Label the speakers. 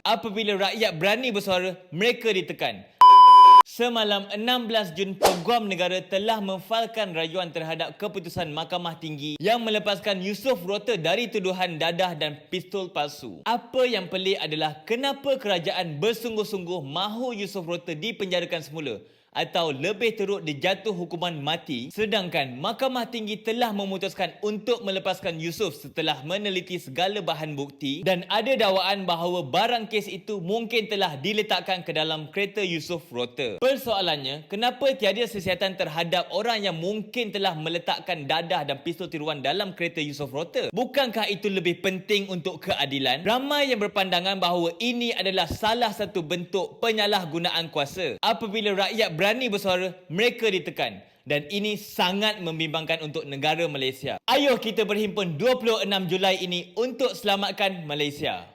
Speaker 1: Apabila rakyat berani bersuara, mereka ditekan. Semalam 16 Jun Peguam Negara telah memfailkan rayuan terhadap keputusan Mahkamah Tinggi yang melepaskan Yusof Rota dari tuduhan dadah dan pistol palsu. Apa yang pelik adalah kenapa kerajaan bersungguh-sungguh mahu Yusof Rota dipenjarakan semula atau lebih teruk dijatuh hukuman mati sedangkan Mahkamah Tinggi telah memutuskan untuk melepaskan Yusof setelah meneliti segala bahan bukti dan ada dakwaan bahawa barang kes itu mungkin telah diletakkan ke dalam kereta Yusof Rota. Persoalannya, kenapa tiada sesiatan terhadap orang yang mungkin telah meletakkan dadah dan pistol tiruan dalam kereta Yusof Rota? Bukankah itu lebih penting untuk keadilan? Ramai yang berpandangan bahawa ini adalah salah satu bentuk penyalahgunaan kuasa. Apabila rakyat berani bersuara, mereka ditekan. Dan ini sangat membimbangkan untuk negara Malaysia. Ayuh kita berhimpun 26 Julai ini untuk selamatkan Malaysia.